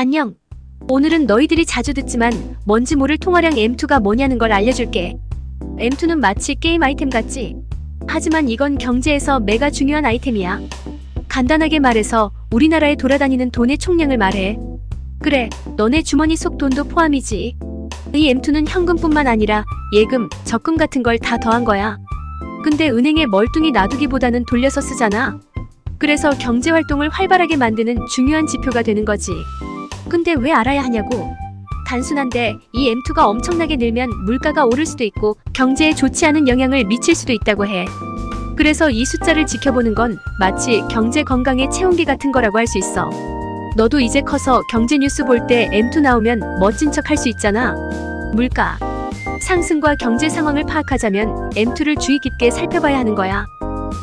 안녕. 오늘은 너희들이 자주 듣지만 뭔지 모를 통화량 M2가 뭐냐는 걸 알려줄게. M2는 마치 게임 아이템 같지? 하지만 이건 경제에서 메가 중요한 아이템이야. 간단하게 말해서 우리나라에 돌아다니는 돈의 총량을 말해. 그래, 너네 주머니 속 돈도 포함이지. 이 M2는 현금뿐만 아니라 예금, 적금 같은 걸 다 더한 거야. 근데 은행에 멀뚱히 놔두기보다는 돌려서 쓰잖아. 그래서 경제 활동을 활발하게 만드는 중요한 지표가 되는 거지. 근데 왜 알아야 하냐고? 단순한데 이 M2가 엄청나게 늘면 물가가 오를 수도 있고 경제에 좋지 않은 영향을 미칠 수도 있다고 해. 그래서 이 숫자를 지켜보는 건 마치 경제 건강의 체온계 같은 거라고 할 수 있어. 너도 이제 커서 경제 뉴스 볼 때 M2 나오면 멋진 척 할 수 있잖아. 물가 상승과 경제 상황을 파악하자면 M2를 주의 깊게 살펴봐야 하는 거야.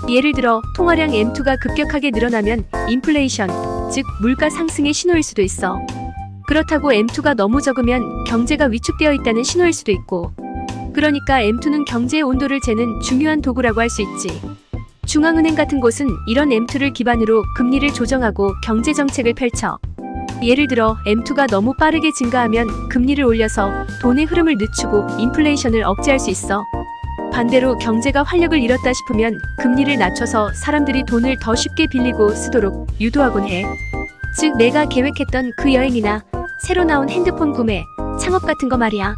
예를 들어 통화량 M2가 급격하게 늘어나면 인플레이션, 즉 물가 상승의 신호일 수도 있어. 그렇다고 M2가 너무 적으면 경제가 위축되어 있다는 신호일 수도 있고. 그러니까 M2는 경제의 온도를 재는 중요한 도구라고 할 수 있지. 중앙은행 같은 곳은 이런 M2를 기반으로 금리를 조정하고 경제 정책을 펼쳐. 예를 들어 M2가 너무 빠르게 증가하면 금리를 올려서 돈의 흐름을 늦추고 인플레이션을 억제할 수 있어. 반대로 경제가 활력을 잃었다 싶으면 금리를 낮춰서 사람들이 돈을 더 쉽게 빌리고 쓰도록 유도하곤 해. 즉 내가 계획했던 그 여행이나 새로 나온 핸드폰 구매, 창업 같은 거 말이야.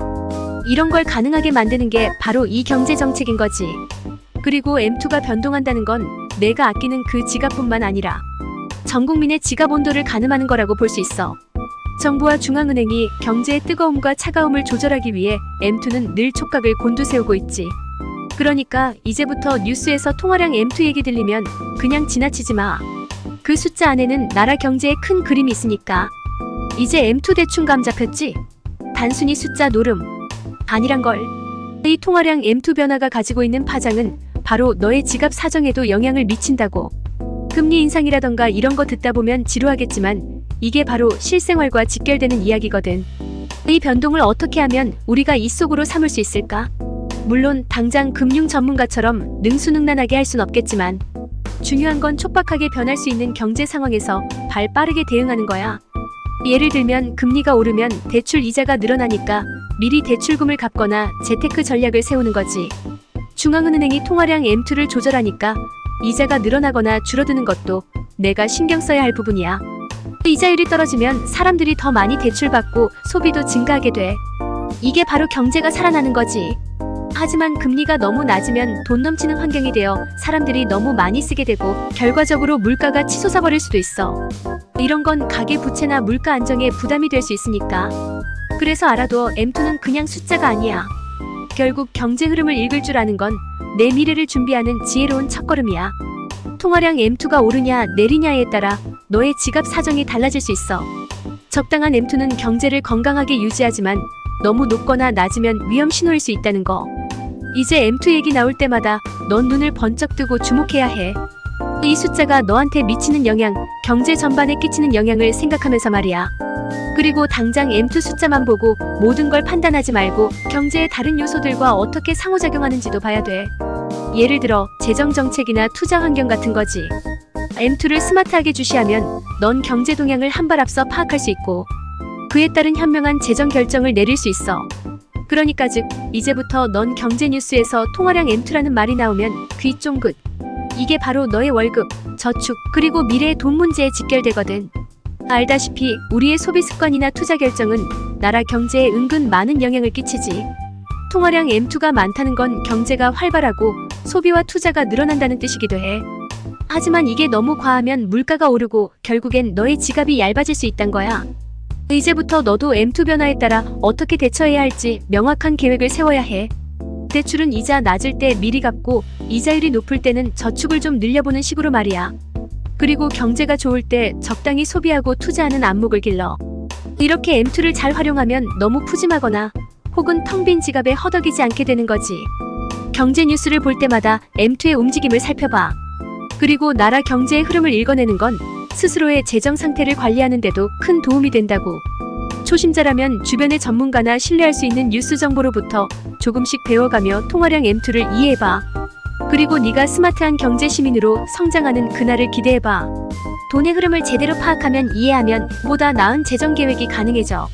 이런 걸 가능하게 만드는 게 바로 이 경제 정책인 거지. 그리고 M2가 변동한다는 건 내가 아끼는 그 지갑뿐만 아니라 전 국민의 지갑 온도를 가늠하는 거라고 볼 수 있어. 정부와 중앙은행이 경제의 뜨거움과 차가움을 조절하기 위해 M2는 늘 촉각을 곤두세우고 있지. 그러니까 이제부터 뉴스에서 통화량 M2 얘기 들리면 그냥 지나치지 마. 그 숫자 안에는 나라 경제의 큰 그림이 있으니까. 이제 M2 대충 감 잡혔지? 단순히 숫자 노름. 아니란 걸. 이 통화량 M2 변화가 가지고 있는 파장은 바로 너의 지갑 사정에도 영향을 미친다고. 금리 인상이라던가 이런 거 듣다 보면 지루하겠지만 이게 바로 실생활과 직결되는 이야기거든. 이 변동을 어떻게 하면 우리가 이 속으로 삼을 수 있을까? 물론 당장 금융 전문가처럼 능수능란하게 할 순 없겠지만 중요한 건 촉박하게 변할 수 있는 경제 상황에서 발 빠르게 대응하는 거야. 예를 들면 금리가 오르면 대출 이자가 늘어나니까 미리 대출금을 갚거나 재테크 전략을 세우는 거지. 중앙은행이 통화량 M2를 조절하니까 이자가 늘어나거나 줄어드는 것도 내가 신경 써야 할 부분이야. 이자율이 떨어지면 사람들이 더 많이 대출받고 소비도 증가하게 돼. 이게 바로 경제가 살아나는 거지. 하지만 금리가 너무 낮으면 돈 넘치는 환경이 되어 사람들이 너무 많이 쓰게 되고 결과적으로 물가가 치솟아 버릴 수도 있어. 이런 건 가계 부채나 물가 안정에 부담이 될 수 있으니까. 그래서 알아도 M2는 그냥 숫자가 아니야. 결국 경제 흐름을 읽을 줄 아는 건 내 미래를 준비하는 지혜로운 첫걸음이야. 통화량 M2가 오르냐 내리냐에 따라 너의 지갑 사정이 달라질 수 있어. 적당한 M2는 경제를 건강하게 유지하지만 너무 높거나 낮으면 위험 신호일 수 있다는 거. 이제 M2 얘기 나올 때마다 넌 눈을 번쩍 뜨고 주목해야 해. 이 숫자가 너한테 미치는 영향, 경제 전반에 끼치는 영향을 생각하면서 말이야. 그리고 당장 M2 숫자만 보고 모든 걸 판단하지 말고 경제의 다른 요소들과 어떻게 상호작용하는지도 봐야 돼. 예를 들어 재정 정책이나 투자 환경 같은 거지. M2를 스마트하게 주시하면 넌 경제 동향을 한 발 앞서 파악할 수 있고 그에 따른 현명한 재정 결정을 내릴 수 있어. 그러니까 즉 이제부터 넌 경제 뉴스에서 통화량 M2라는 말이 나오면 귀 쫑긋. 이게 바로 너의 월급, 저축, 그리고 미래의 돈 문제에 직결되거든. 알다시피 우리의 소비 습관이나 투자 결정은 나라 경제에 은근 많은 영향을 끼치지. 통화량 M2가 많다는 건 경제가 활발하고 소비와 투자가 늘어난다는 뜻이기도 해. 하지만 이게 너무 과하면 물가가 오르고 결국엔 너의 지갑이 얇아질 수 있단 거야. 이제부터 너도 M2 변화에 따라 어떻게 대처해야 할지 명확한 계획을 세워야 해. 대출은 이자 낮을 때 미리 갚고 이자율이 높을 때는 저축을 좀 늘려보는 식으로 말이야. 그리고 경제가 좋을 때 적당히 소비하고 투자하는 안목을 길러. 이렇게 M2를 잘 활용하면 너무 푸짐하거나 혹은 텅 빈 지갑에 허덕이지 않게 되는 거지. 경제 뉴스를 볼 때마다 M2의 움직임을 살펴봐. 그리고 나라 경제의 흐름을 읽어내는 건 스스로의 재정 상태를 관리하는 데도 큰 도움이 된다고. 초심자라면 주변의 전문가나 신뢰할 수 있는 뉴스 정보로부터 조금씩 배워가며 통화량 M2를 이해해봐. 그리고 네가 스마트한 경제 시민으로 성장하는 그날을 기대해봐. 돈의 흐름을 제대로 파악하면 이해하면 보다 나은 재정 계획이 가능해져.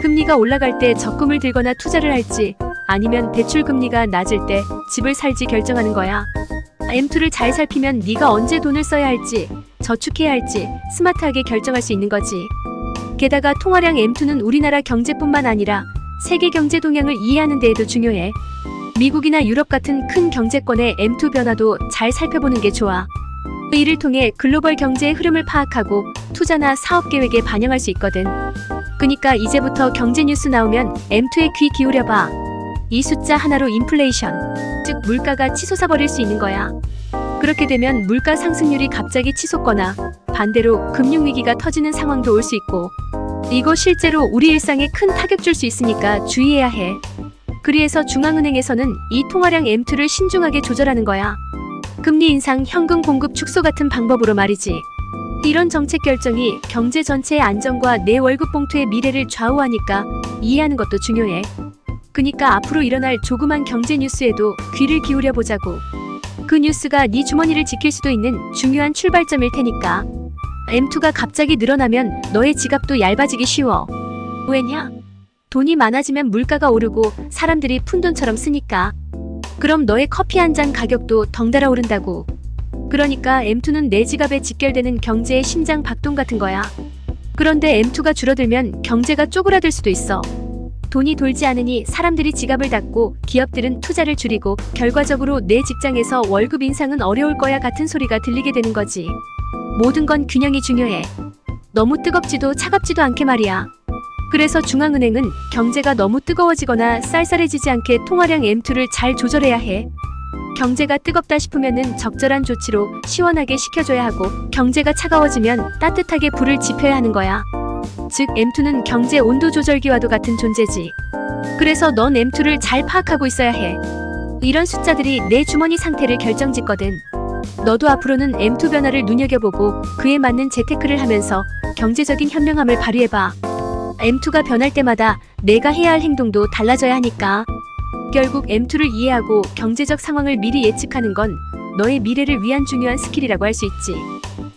금리가 올라갈 때 적금을 들거나 투자를 할지 아니면 대출 금리가 낮을 때 집을 살지 결정하는 거야. M2를 잘 살피면 네가 언제 돈을 써야 할지 저축해야 할지 스마트하게 결정할 수 있는 거지. 게다가 통화량 M2는 우리나라 경제뿐만 아니라 세계 경제 동향을 이해하는 데에도 중요해. 미국이나 유럽 같은 큰 경제권의 M2 변화도 잘 살펴보는 게 좋아. 이를 통해 글로벌 경제의 흐름을 파악하고 투자나 사업 계획에 반영할 수 있거든. 그니까 이제부터 경제 뉴스 나오면 M2에 귀 기울여봐. 이 숫자 하나로 인플레이션, 즉 물가가 치솟아 버릴 수 있는 거야. 그렇게 되면 물가 상승률이 갑자기 치솟거나 반대로 금융위기가 터지는 상황도 올 수 있고 이거 실제로 우리 일상에 큰 타격 줄 수 있으니까 주의해야 해. 그리해서 중앙은행에서는 이 통화량 M2를 신중하게 조절하는 거야. 금리 인상, 현금 공급 축소 같은 방법으로 말이지. 이런 정책 결정이 경제 전체의 안정과 내 월급 봉투의 미래를 좌우하니까 이해하는 것도 중요해. 그니까 앞으로 일어날 조그만 경제 뉴스에도 귀를 기울여 보자고. 그 뉴스가 네 주머니를 지킬 수도 있는 중요한 출발점일 테니까. M2가 갑자기 늘어나면 너의 지갑도 얇아지기 쉬워. 왜냐? 돈이 많아지면 물가가 오르고 사람들이 푼돈처럼 쓰니까. 그럼 너의 커피 한 잔 가격도 덩달아 오른다고. 그러니까 M2는 내 지갑에 직결되는 경제의 심장 박동 같은 거야. 그런데 M2가 줄어들면 경제가 쪼그라들 수도 있어. 돈이 돌지 않으니 사람들이 지갑을 닫고 기업들은 투자를 줄이고 결과적으로 내 직장에서 월급 인상은 어려울 거야 같은 소리가 들리게 되는 거지. 모든 건 균형이 중요해. 너무 뜨겁지도 차갑지도 않게 말이야. 그래서 중앙은행은 경제가 너무 뜨거워지거나 쌀쌀해지지 않게 통화량 M2를 잘 조절해야 해. 경제가 뜨겁다 싶으면은 적절한 조치로 시원하게 식혀줘야 하고 경제가 차가워지면 따뜻하게 불을 지펴야 하는 거야. 즉 M2는 경제 온도 조절기와도 같은 존재지. 그래서 넌 M2를 잘 파악하고 있어야 해. 이런 숫자들이 내 주머니 상태를 결정짓거든. 너도 앞으로는 M2 변화를 눈여겨보고 그에 맞는 재테크를 하면서 경제적인 현명함을 발휘해봐. M2가 변할 때마다 내가 해야 할 행동도 달라져야 하니까. 결국 M2를 이해하고 경제적 상황을 미리 예측하는 건 너의 미래를 위한 중요한 스킬이라고 할 수 있지.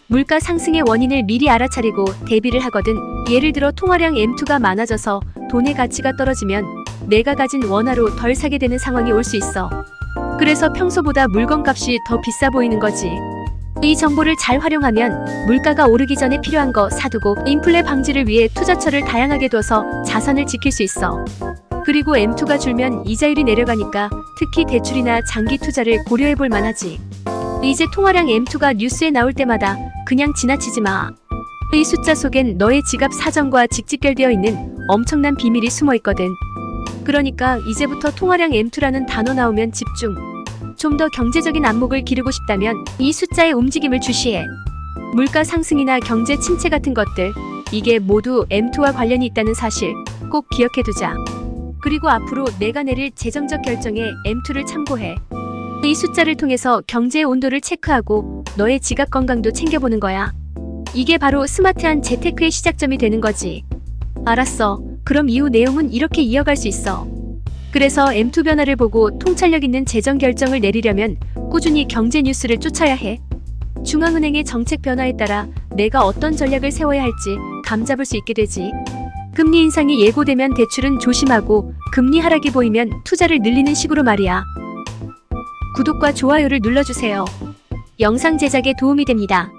물가 상승의 원인을 미리 알아차리고 대비를 하거든. 예를 들어 통화량 M2가 많아져서 돈의 가치가 떨어지면 내가 가진 원화로 덜 사게 되는 상황이 올 수 있어. 그래서 평소보다 물건값이 더 비싸 보이는 거지. 이 정보를 잘 활용하면 물가가 오르기 전에 필요한 거 사두고 인플레 방지를 위해 투자처를 다양하게 둬서 자산을 지킬 수 있어. 그리고 M2가 줄면 이자율이 내려가니까 특히 대출이나 장기 투자를 고려해 볼 만하지. 이제 통화량 M2가 뉴스에 나올 때마다 그냥 지나치지 마. 이 숫자 속엔 너의 지갑 사정과 직직결되어 있는 엄청난 비밀이 숨어 있거든. 그러니까 이제부터 통화량 M2라는 단어 나오면 집중. 좀 더 경제적인 안목을 기르고 싶다면 이 숫자의 움직임을 주시해. 물가 상승이나 경제 침체 같은 것들, 이게 모두 M2와 관련이 있다는 사실 꼭 기억해 두자. 그리고 앞으로 내가 내릴 재정적 결정에 M2를 참고해. 이 숫자를 통해서 경제의 온도를 체크하고 너의 지갑 건강도 챙겨보는 거야. 이게 바로 스마트한 재테크의 시작점이 되는 거지. 알았어. 그럼 이후 내용은 이렇게 이어갈 수 있어. 그래서 M2 변화를 보고 통찰력 있는 재정 결정을 내리려면 꾸준히 경제 뉴스를 쫓아야 해. 중앙은행의 정책 변화에 따라 내가 어떤 전략을 세워야 할지 감잡을 수 있게 되지. 금리 인상이 예고되면 대출은 조심하고 금리 하락이 보이면 투자를 늘리는 식으로 말이야. 구독과 좋아요를 눌러주세요. 영상 제작에 도움이 됩니다.